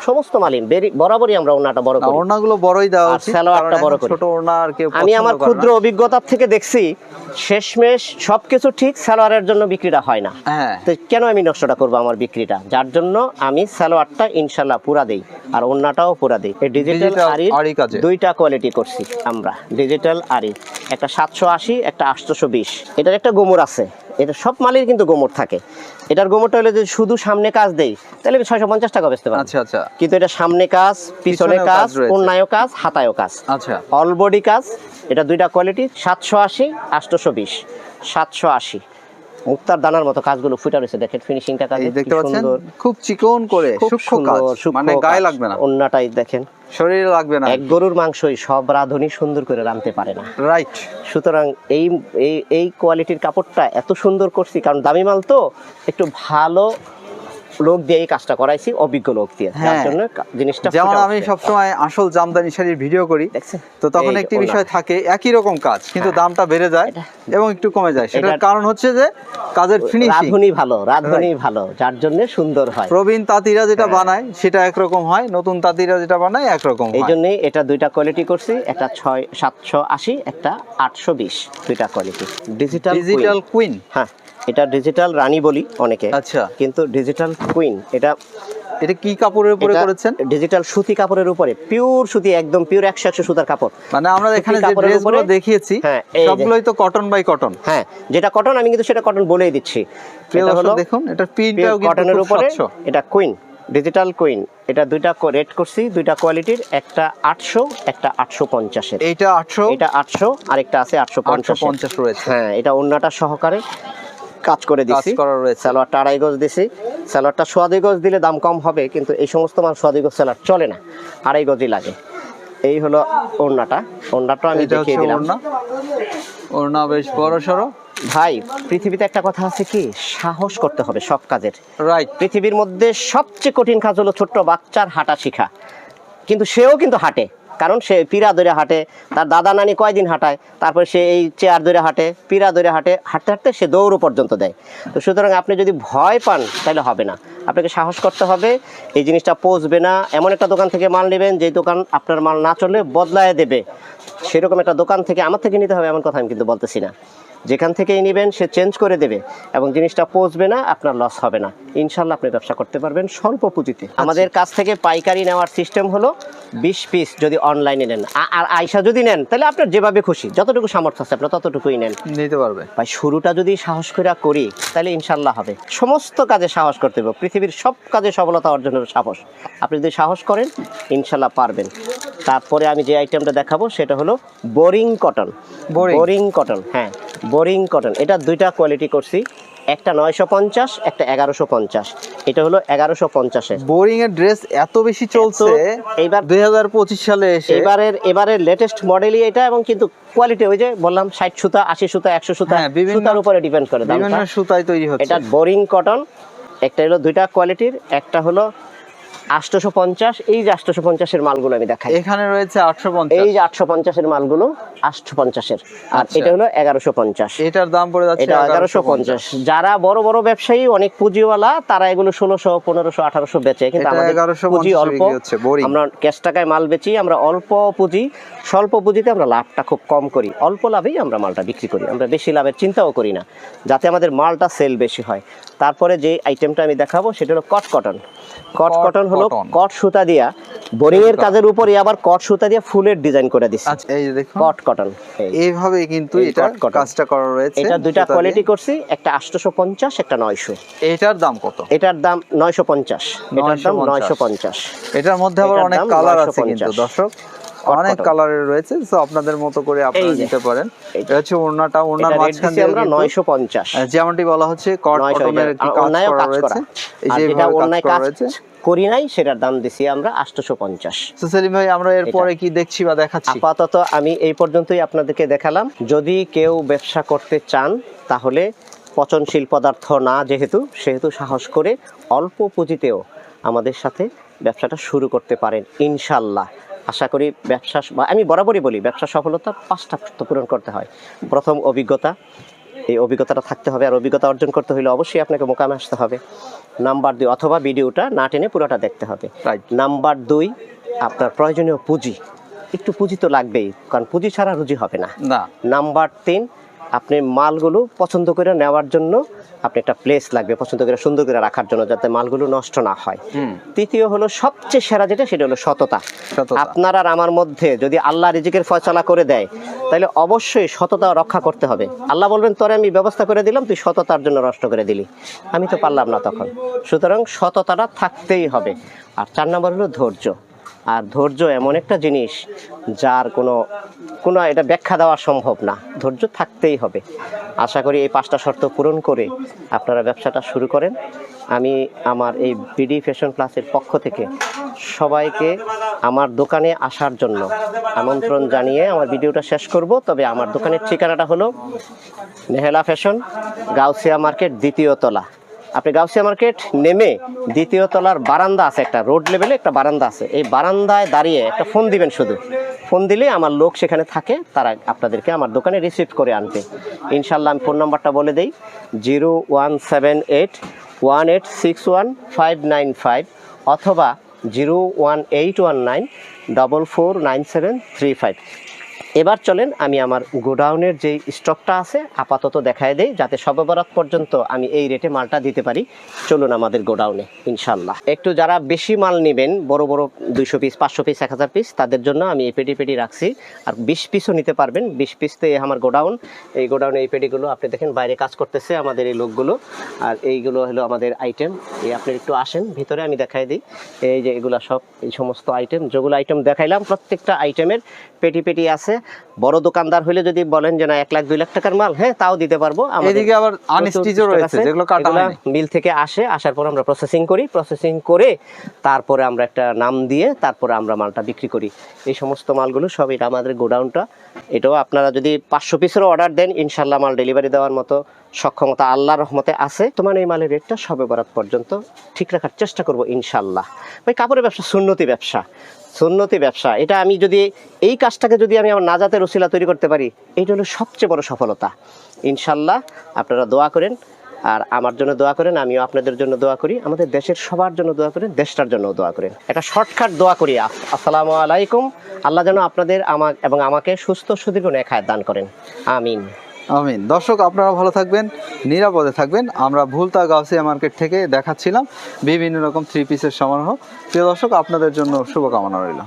S1: সমস্ত বেরি- বরাবরই আমরা ওন্নাটা বড় করি।
S2: ওড়নাগুলো বড়ই দেওয়া
S1: আর
S2: উচিত
S1: সালোয়ারটা বড় করি।
S2: ছোট ওড়না আর কেউ
S1: আমি আমার ক্ষুদ্র
S2: না।
S1: অভিজ্ঞতার থেকে দেখছি শেষমেশ সবকিছু ঠিক সালোয়ারের জন্য বিক্রিটা হয় না।
S2: হ্যাঁ।
S1: তো কেন আমি নষ্টটা করব আমার বিক্রিটা? যার জন্য আমি সালোয়ারটা ইনশাল্লাহ পুরা দেই আর অন্যটাও পুরা দেই। এই ডিজিটাল
S2: আরি
S1: দুইটা কোয়ালিটি করছি আমরা ডিজিটাল আরি একটা সাতশো আশি একটা আটশোশো বিশ। এটার একটা গোমর আছে। এটা সব মালের কিন্তু গোমর থাকে। এটার গোমরটা হলে যদি শুধু সামনে কাজ দেই তাহলে ছয়শো পঞ্চাশ টাকা বেচতে পারব।
S2: আচ্ছা আচ্ছা।
S1: কিন্তু এটা সামনে কাজ পিছনে
S2: কাজ
S1: অন্যায় কাজ হাতায়ও কাজ।
S2: আচ্ছা।
S1: অল বডি কাজ এটা দুইটা কোয়ালিটি সাতশো আশি আটশোশো বিশ সাতশো আশি। মুক্তার দানার মতো কাজগুলো ফুটে রয়েছে। দেখেন ফিনিশিংটা কাজ
S2: দেখতে পাচ্ছেন? খুব চিকন করে সূক্ষ্ম কাজ। মানে গায়ে লাগবে না।
S1: দেখেন।
S2: শরীরে লাগবে না।
S1: এক গরুর মাংসই সব রাঁধুনি সুন্দর করে রাঁধতে পারে না।
S2: রাইট
S1: সুতরাং এই এই এই কোয়ালিটির কাপড়টা এত সুন্দর করছি কারণ দামি মাল তো একটু ভালো লোক দিয়ে এই কাজটা করাইছি অভিজ্ঞ লোক দিয়ে।
S2: হ্যাঁ।
S1: জন্য জিনিসটা
S2: যেমন আমি সবসময় আসল জামদানি শাড়ির ভিডিও করি তো তখন একটি বিষয় থাকে একই রকম কাজ কিন্তু
S1: হ্যাঁ।
S2: দামটা বেড়ে যায় এবং একটু কমে যায়। সেটার কারণ হচ্ছে যে কাজের ফিনিশিং
S1: রাঁধুনি ভালো রাঁধুনি ভালো যার জন্য সুন্দর হয়।
S2: প্রবীণ তাঁতিরা যেটা
S1: হ্যাঁ।
S2: বানায় সেটা একরকম হয় নতুন তাঁতিরা যেটা বানায় একরকম
S1: এই জন্যই এটা দুইটা কোয়ালিটি করছি একটা ছয় সাতশো আশি একটা আটশো বিশ দুইটা কোয়ালিটি ডিজিটাল
S2: ডিজিটাল কুইন
S1: হ্যাঁ। এটা ডিজিটাল রানী বলি অনেকে
S2: আচ্ছা।
S1: কিন্তু ডিজিটাল কুইন এটা
S2: এটা কি কাপড়ের উপরে করেছেন?
S1: ডিজিটাল সুতি কাপড়ের উপরে পিওর সুতি একদম পিওর একশো একশো সুতার কাপড়।
S2: মানে আমরা এখানে যে ড্রেসগুলো দেখিয়েছি
S1: হ্যাঁ।
S2: সবগুলোই তো কটন বাই কটন
S1: হ্যাঁ যেটা কটন আমি কিন্তু সেটা কটন বলেই দিচ্ছি। এটা হলো
S2: দেখুন এটা প্রিন্টটাও কিন্তু
S1: কটনের উপরে এটা কুইন ডিজিটাল কুইন এটা দুইটা রেট করছি দুইটা কোয়ালিটির একটা আটশো একটা আটশো পঞ্চাশের।
S2: এটা আটশো?
S1: এটা আটশো আরেকটা আছে আটশো
S2: আটশো
S1: পঞ্চাশ
S2: পঞ্চাশ রয়েছে।
S1: হ্যাঁ এটা অন্যটা সহকারে। কাজ করে দিছি।
S2: রয়েছে।
S1: সালোয়ারটা আড়াই গজ দিছি। সালোয়ারটা সোয়া দুই গজ দিলে দাম কম হবে কিন্তু এই সমস্ত মাল সোয়া দুই গজ সালোয়ার চলে না। আড়াই গজই লাগে। এই হলো ওড়নাটা। ওড়নাটা আমি দেখিয়ে দিলাম।
S2: ওড়না। বেশ বড় সড়ো।
S1: ভাই পৃথিবীতে একটা কথা আছে কি? সাহস করতে হবে সব কাজের।
S2: রাইট
S1: পৃথিবীর মধ্যে সবচেয়ে কঠিন কাজ হলো ছোট্ট বাচ্চার হাঁটা শেখা। কিন্তু সেও কিন্তু হাঁটে। কারণ সে পীড়া ধরে হাঁটে, তার দাদা নানি কয়দিন হাঁটায়, তারপর সে এই চেয়ার ধরে হাঁটে, পীড়া ধরে হাঁটে, হাঁটতে হাঁটতে সে দৌড় পর্যন্ত দেয়। তো সুতরাং আপনি যদি ভয় পান, তাহলে হবে না। আপনাকে সাহস করতে হবে, এই জিনিসটা পৌঁছবে না। এমন একটা দোকান থেকে মাল নেবেন যে দোকান আপনার মাল না চলে বদলায় দেবে। সেরকম একটা দোকান থেকে, আমার থেকে নিতে হবে, এমন কথা আমি কিন্তু বলতেছি না। যেখান থেকেই নেবেন সে চেঞ্জ করে দেবে এবং জিনিসটা পচবে না আপনার লস হবে না। ইনশাল্লাহ আপনি ব্যবসা করতে পারবেন স্বল্প পুঁজিতে। আমাদের কাছ থেকে পাইকারি নেওয়ার সিস্টেম হলো বিশ পিস যদি অনলাইনে নেন। আর আয়সা যদি নেন তাহলে আপনার যেভাবে খুশি যতটুকু সামর্থ্য আছে আপনার ততটুকুই নেন।
S2: নিতে পারবে।
S1: ভাই শুরুটা যদি সাহস করে করি তাহলে ইনশাল্লাহ হবে। সমস্ত কাজে সাহস করতে হবে। পৃথিবীর সব কাজে সফলতা অর্জনের সাহস। আপনি যদি সাহস করেন ইনশাল্লাহ পারবেন। তারপরে আমি যে আইটেমটা দেখাবো সেটা হলো বোরিং কটন বোরিং কটন হ্যাঁ। Boring cotton. এটা দুইটা কোয়ালিটি করছি। একটা নয়শো পঞ্চাশ একটা এগারোশো পঞ্চাশ। এটা হলো এগারোশো পঞ্চাশের।
S2: বোরিং এর ড্রেস এত বেশি চলছে
S1: এইবার
S2: দুই হাজার পঁচিশ সালে এসে।
S1: এবারের এবারের লেটেস্ট মডেলই এটা এবং কিন্তু কোয়ালিটি ওই যে বললাম ষাট সুতা আশি সুতা একশো সুতা
S2: হ্যাঁ, বিভিন্ন-
S1: সুতার উপরে ডিপেন্ড করে
S2: বিভিন্ন সুতায় তৈরি হচ্ছে।
S1: এটা বোরিং কটন একটা হলো দুইটা কোয়ালিটির একটা হলো আটশোশো পঞ্চাশ এই যে আটশোশো পঞ্চাশের মালগুলো আমি দেখাই।
S2: এখানে রয়েছে আটশো পঞ্চাশ
S1: এই যে আটশো পঞ্চাশের মালগুলো আটশো পঞ্চাশের আর
S2: আচ্ছা।
S1: এটা হলো এগারোশো পঞ্চাশ
S2: এটার দাম পড়ে যাচ্ছে
S1: এটা এগারোশো পঞ্চাশ যারা বড় বড় ব্যবসায়ী অনেক পুঁজিওয়ালা তারা এগুলো ষোলোশো পনেরোশো আঠারোশো বেচে কিন্তু আমাদের পুঁজি অল্প। আমরা ক্যাশ টাকায় মাল বেচি আমরা অল্প পুঁজি স্বল্প পুঁজিতে আমরা লাভটা খুব কম করি। অল্প লাভেই আমরা মালটা বিক্রি করি আমরা বেশি লাভের চিন্তাও করি না যাতে আমাদের মালটা সেল বেশি হয়। তারপরে যে আইটেমটা আমি দেখাবো সেটা হলো cot cotton cot
S2: cot
S1: cotton হলো
S2: কটন।
S1: কট সুতা দিয়া বোরিং এর কাজের উপরে আবার কট সুতা দিয়ে ফুলের ডিজাইন করে দিচ্ছে।
S2: আচ্ছা এই দেখুন।
S1: কট কটন
S2: এইভাবে কিন্তু এটা কাজটা করা রয়েছে
S1: এটা দুইটা কোয়ালিটি করছি একটা আটশোশো পঞ্চাশ একটা নয়শো।
S2: এটার দাম কত?
S1: এটার দাম নয়শো পঞ্চাশ এটার দাম
S2: 950
S1: নয়শো পঞ্চাশ
S2: এটার মধ্যে আবার অনেক কালার আছে কিন্তু দর্শক। অনেক কালারের রয়েছে তো আপনাদের মতো করে আপনারা নিতে পারেন। এটা হচ্ছে ওড়নাটা ওড়নার
S1: এটা
S2: মাঝখান দিয়ে
S1: আমরা নয়শো পঞ্চাশ।
S2: যেমনটি বলা হচ্ছে কট কটনের কাজ করা রয়েছে? এই যে
S1: যেটা
S2: এইভাবে কাজ করা
S1: নাই সেটার দাম দিছি আমরা আটশোশো পঞ্চাশ
S2: তো সেলিম ভাই আমরা এরপরে কি দেখছি বা দেখাচ্ছি?
S1: আপাতত আমি এই পর্যন্তই আপনাদেরকে দেখালাম। যদি কেউ ব্যবসা করতে চান তাহলে পচনশীল পদার্থ না যেহেতু সেহেতু সাহস করে অল্প পুঁজিতেও আমাদের সাথে ব্যবসাটা শুরু করতে পারেন ইনশাল্লাহ। আশা করি ব্যবসা বা আমি বরাবরই বলি ব্যবসা সফলতা পাঁচটা শর্ত পূরণ করতে হয়। প্রথম অভিজ্ঞতা এই অভিজ্ঞতাটা থাকতে হবে আর অভিজ্ঞতা অর্জন করতে হলে অবশ্যই আপনাকে মোকামে আসতে হবে। নাম্বার দুই অথবা ভিডিওটা না টেনে পুরোটা দেখতে হবে. নাম্বার দুই আপনার প্রয়োজনীয় পুঁজি। একটু পুঁজি তো লাগবেই কারণ পুঁজি ছাড়া রুজি হবে না। নাম্বার তিন আপনি মালগুলো পছন্দ করে নেওয়ার জন্য আপনি একটা প্লেস লাগবে পছন্দ করে সুন্দর করে রাখার জন্য যাতে মালগুলো নষ্ট না হয়। তৃতীয় হলো সবচেয়ে সেরা যেটা সেটা হলো সততা। আপনার আর আমার মধ্যে যদি আল্লাহ রিজিকের ফয়সলা করে দেয় তাহলে অবশ্যই সততা রক্ষা করতে হবে। আল্লাহ বলবেন তোরে আমি ব্যবস্থা করে দিলাম তুই সততার জন্য নষ্ট করে দিলি। আমি তো পারলাম না তখন। সুতরাং সততাটা থাকতেই হবে। আর চার নম্বর হলো ধৈর্য। আর ধৈর্য এমন একটা জিনিস যার কোনো কোনো এটা ব্যাখ্যা দেওয়া সম্ভব না। ধৈর্য থাকতেই হবে। আশা করি এই পাঁচটা শর্ত পূরণ করে আপনারা ব্যবসাটা শুরু করেন। আমি আমার এই বিডি ফ্যাশন প্লাসের পক্ষ থেকে সবাইকে আমার দোকানে আসার জন্য আমন্ত্রণ জানিয়ে আমার ভিডিওটা শেষ করব। তবে আমার দোকানের ঠিকানাটা হলো নেহেলা ফ্যাশন, গাউসিয়া মার্কেট, দ্বিতীয় তলা। আপনি গাউসিয়া মার্কেট নেমে দ্বিতীয় তলার বারান্দা আছে, একটা রোড লেভেলে একটা বারান্দা আছে। এই বারান্দায় দাঁড়িয়ে একটা ফোন দিবেন শুধু। ফোন দিলে আমার লোক সেখানে থাকে, তারা আপনাদেরকে আমার দোকানে রিসিভ করে আনবে। ইনশাল্লাহ আমি ফোন নাম্বারটা বলে দিই zero one seven eight one eight six one five nine five অথবা zero one eight one nine double four nine seven three five এবার চলেন আমি আমার গোডাউনের যে স্টকটা আছে, আপাতত দেখায় দেই, যাতে সর্ববরাত পর্যন্ত আমি এই রেটে মালটা দিতে পারি। চলুন আমাদের গোডাউনে ইনশাল্লাহ একটু যারা বেশি মাল নেবেন, বড় বড় দুইশো পিস পাঁচশো পিস এক হাজার পিস তাদের জন্য আমি এই পেটি পেটি রাখছি। আর বিশ পিসও নিতে পারবেন। বিশ পিস তো আমার গোডাউন, এই গোডাউনে এই পেটিগুলো, আপনি দেখেন বাইরে কাজ করতেছে আমাদের এই লোকগুলো। আর এইগুলো হলো আমাদের আইটেম এই আপনি একটু আসেন, ভিতরে আমি দেখাই দিই। এই যে এগুলা সব, এই সমস্ত আইটেম যেগুলো আইটেম দেখাইলাম, প্রত্যেকটা আইটেমের পেটি পেটি আছে। বড় দোকানদার হলে যদি বলেন যে না এক লাখ দুই লাখ টাকার মাল হ্যাঁ তাও দিতে পারব। আমাদের
S2: এদিকে আবার আনস্টিচও রয়েছে যেগুলো কাটা হয়নি।
S1: মিল থেকে আসে আসার পর আমরা প্রসেসিং করি প্রসেসিং করে তারপরে আমরা একটা নাম দিয়ে তারপরে আমরা মালটা বিক্রি করি। এই সমস্ত মালগুলো সব এটা আমাদের গোডাউনটা। এটাও আপনারা যদি পাঁচশো পিসেরও অর্ডার দেন ইনশাল্লাহ মাল ডেলিভারি দেওয়ার মতো সক্ষমতা আল্লাহর রহমতে আছে। তোমার এই মালের রেটটা সবে বরাত পর্যন্ত ঠিক রাখার চেষ্টা করব ইনশাল্লাহ। ভাই কাপড়ের ব্যবসা সুন্নতি ব্যবসা। সুন্নতি ব্যবসা। এটা আমি যদি, এই কাজটাকে যদি আমি আমার নাজাতের রসিলা তৈরি করতে পারি, এইটা হলো সবচেয়ে বড় সফলতা। ইনশাল্লাহ আপনারা দোয়া করেন, আর আমার জন্য দোয়া করেন, আমিও আপনাদের জন্য দোয়া করি, আমাদের দেশের সবার জন্য দোয়া করেন, দেশটার জন্য দোয়া করেন। একটা শর্টকাট দোয়া করি, আস- আসসালামু আলাইকুম, আল্লাহ যেন আপনাদের আমার এবং আমাকে সুস্থ সুদীর্ঘ নেখায় দান করেন। আমিন।
S2: আমিন। দর্শক, আপনারা ভালো থাকবেন, নিরাপদে থাকবেন। আমরা ভুলতা গাউসিয়া মার্কেট থেকে দেখাচ্ছিলাম বিভিন্ন রকম থ্রি পিসের সমারোহ। প্রিয় দর্শক, আপনাদের জন্য শুভকামনা রইল।